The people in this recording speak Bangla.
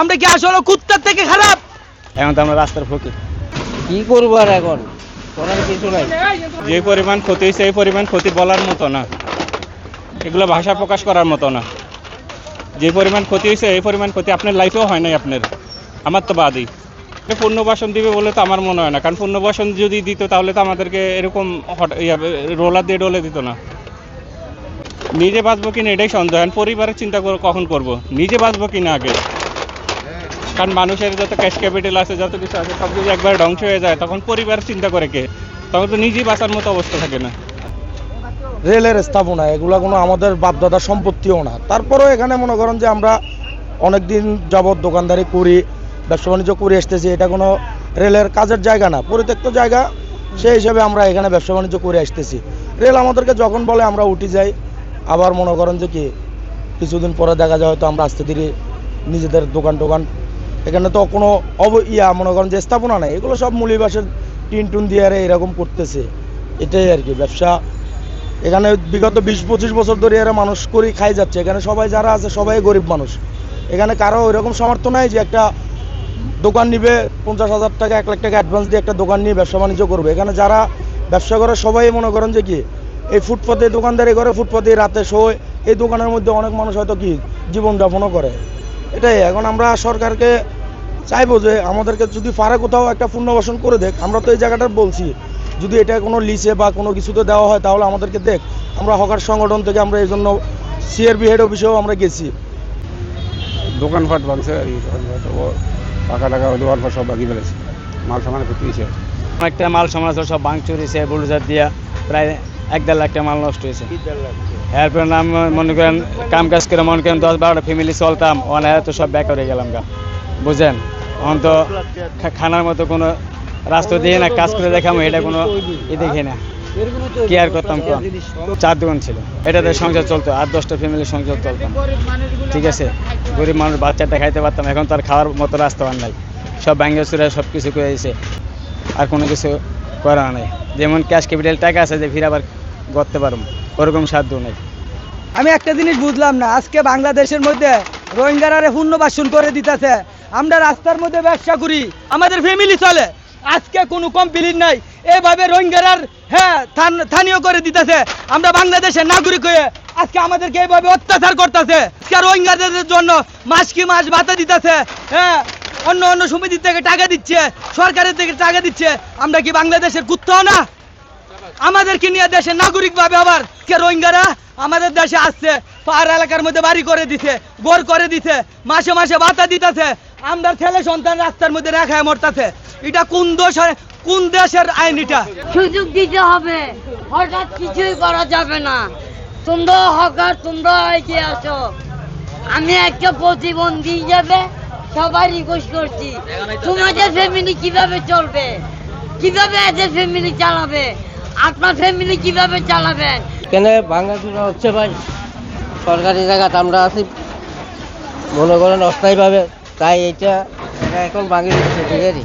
আমরা কি আসলে কুত্তার থেকে খারাপ? এখন তো আমরা রাস্তার ফকির। কি করব আর এখন? করার কিছু নাই। যে পরিমাণ ক্ষতি হয়েছে এই পরিমাণ ক্ষতি বলার মতো না। এগুলো ভাষা প্রকাশ করার মতো না। যে পরিমাণ ক্ষতি হয়েছে এই পরিমাণ ক্ষতি আপনার লাইফেও হয় নাই আপনার। আমার তো বাদই। পূর্ণবাসন দিবে বলে তো আমার মনে হয় না। কারণ পূর্ণবাসন যদি দিত তাহলে তো আমাদেরকে এরকম রোলার দিয়ে ডলে দিত না। নিজে বাঁচবো কিনা এটাই সন্দেহ। পরিবারের চিন্তা করে কখন করব? নিজে বাঁচবো কিনা আগে? কারণ মানুষের যত ক্যাশ ক্যাপিটাল আছে, যত কিছু আছে, সব যদি একবার ধ্বংস হয়ে যায়, তখন পরিবার চিন্তা করে কে? তখন তো নিজেই বাঁচার মতো অবস্থা থাকে না। রেলের স্থাপনা, এগুলো কোনো আমাদের বাপদাদার সম্পত্তিও না। তারপরেও এখানে মনে করেন যে আমরা অনেক দিন যাবৎ দোকানদারি করি, ব্যবসা বাণিজ্য করে আসতেছি, এটা কোনো রেলের কাজের জায়গা না। পরিত্যক্ত জায়গা, সেই হিসাবে আমরা এখানে ব্যবসা বাণিজ্য করে আসতেছি। রেল আমাদেরকে যখন বলে আমরা উঠে যাই, আবার মনে করেন যে কি, কিছুদিন পরে দেখা যায় হয়তো আমরা আস্তে ধীরে নিজেদের দোকান টোকান এখানে তো কোনো অব ইয়া, মনে করেন যে স্থাপনা নেই। এগুলো সব মুলিবাসের টিন টুন দিয়ে আরে এরকম করতেছে। এটাই আর কি, ব্যবসা। এখানে বিগত বিশ, পঁচিশ বছর ধরে এরা মানুষ করেই খাই যাচ্ছে। এখানে সবাই যারা আছে, সবাই গরিব মানুষ। এখানে কারও ওইরকম সামর্থ্য নাই যে একটা দোকান নিবে, পঞ্চাশ হাজার টাকা, এক লাখ টাকা অ্যাডভান্স দিয়ে একটা দোকান নিয়ে ব্যবসা বাণিজ্য করবে। এখানে যারা ব্যবসা করে, সবাই মনে করেন যে কি, এই ফুটপাতে, দোকানদারি করে, ফুটপাতে রাতে শোয়। এই দোকানের মধ্যে অনেক মানুষ হয়তো কি জীবনযাপনও করে। এটাই, এখন আমরা সরকারকে চাইব যে আমাদেরকে যদি পারে কোথাও একটা পুনর্বাসন করে দেখ আমরা তো এই জায়গাটা বলছি যদি এটা কোনো লিসে বা কোনো কিছুতে দেওয়া হয় তাহলে আমাদেরকে দেখ আমরা হকার সংগঠন থেকে আমরা এই জন্য সিআরবি হেড অফিসেও আমরা গেছি। দোকানপাট ভাঙছে টাকা টাকা দোকানপাট সব বাকি ফেলেছে মাল সামান হয়েছে। একটা মাল সমাজ সব ভাঙচুর হয়েছে বুলডোজার দিয়া প্রায় এক দেড় লাখ টাকা মাল নষ্ট হয়েছে। এরপর নাম মনে করেন কাম কাজ করে মনে করেন দশ বারোটা ফ্যামিলি চলতাম অনেক তো সব ব্যাক হয়ে গেলাম গা। বুঝেন? অন্ত খানার মতো কোনো রাস্তা দিয়ে না কাজ করে দেখাম এটা কোনো ই দেখি না। কি আর করতাম কম। চার দোকান ছিল। এটাতে সংসার চলতো আট দশটা ফ্যামিলির সংসার চলতাম ঠিক আছে? গরিব মানুষ বাচ্চাটা খাইতে পারতাম, এখন তার খাওয়ার মতো রাস্তা আর নাই। সব ব্যাঙ্গে সুরে সব কিছু করে দিয়েছে আর কোনো কিছু করা নাই। যেমন ক্যাশ ক্যাপিটাল টাকা আছে যে ফিরে আবার করতে পারব, ওরকম সাধ্য নেই। আমি একটা জিনিস বুঝলাম না, আজকে বাংলাদেশের মধ্যে রোহিঙ্গারে পুনর্বাসন করে দিতেছে। আমরা রাস্তার মধ্যে ব্যবসা করি, আমাদের ফ্যামিলি চলে। আজকে কোনো কমপ্লিট নাই, এভাবে রোহিঙ্গার হ্যাঁ স্থানীয় করে দিতেছে। আমরা বাংলাদেশের নাগরিক হয়ে আজকে আমাদেরকে এইভাবে অত্যাচার করতেছে। আজকে রোহিঙ্গাদের জন্য মাস কি মাস ভাতা দিতেছে হ্যাঁ অন্য অন্য সমিতির থেকে টাকা দিচ্ছে, সরকারের থেকে টাকা দিচ্ছে। আমরা কি বাংলাদেশের কুত্তাও না? আমাদেরকে নিয়ে দেশের নাগরিক ভাবে আবার কে রোহিঙ্গারা? আমাদের দেশে আসছে, পাহাড় এলাকার মধ্যে বাড়ি করে দিছে গোর করে দিছে, মাসে মাসে ভাতা দিতেছে। আমরা ছেলে সন্তান রাস্তার মধ্যে রেখায় মরতাছে। এটা কোন দোষ কোন দেশের আইন এটা? সুযোগ দিতে হবে। হঠাৎ কিছুই করা যাবে না। তোমরা হকার তোমরা এগিয়ে আসো। আমি একটা প্রতিবন্ধী হিসাবে সবাই রিকোয়েস্ট করছি। তোমাদের ফ্যামিলি কীভাবে চলবে? কীভাবে এদের ফ্যামিলি চালাবে? আপনার ফ্যামিলি কীভাবে চালাবেন এখানে ভাঙাচুরা হচ্ছে ভাই সরকারি জায়গাতে আমরা আছি। মনে করেন অস্থায়ীভাবে। তাই এটা এখন ভাঙিয়ে দিচ্ছে ঠিক আছে?